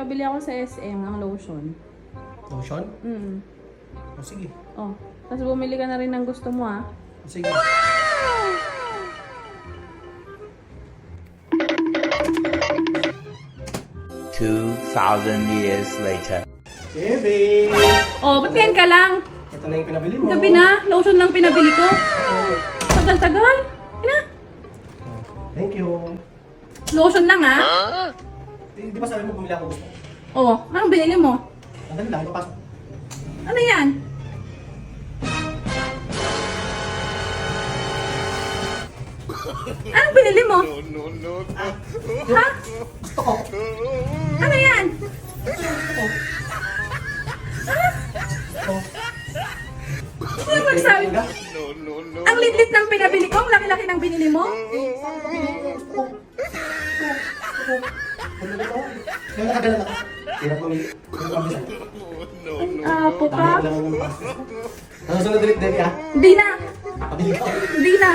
pabili ako sa SM ng lotion. Lotion? Mm. O sige. Oh. Tapos bumili ka na rin ng gusto mo ah. O sige. Two thousand years later. Bebe! Oh, ba't ka lang? Ito na yung pinabili mo. Gabi na, lotion lang pinabili ko. Tagal-tagal. Ina, Thank you. lotion lang ah. Di, di ba sabi mo bumili ako gusto? Oh, anong binili mo? Ang dali lang, papasok. Ano yan? Anong binili mo? Ha? Gusto ko. Ano yan? Oh. Ano magsabi? Nga? Ang litlit ng pinabili ko, ang laki-laki ng binili mo? Kaya nakadala na. Hirap mamili. Hirap mamili. Apo ka? Dami ko lang ang pasok. Ano sunod ulit, Debbie, ha? Hindi na. Pabili. Hindi na.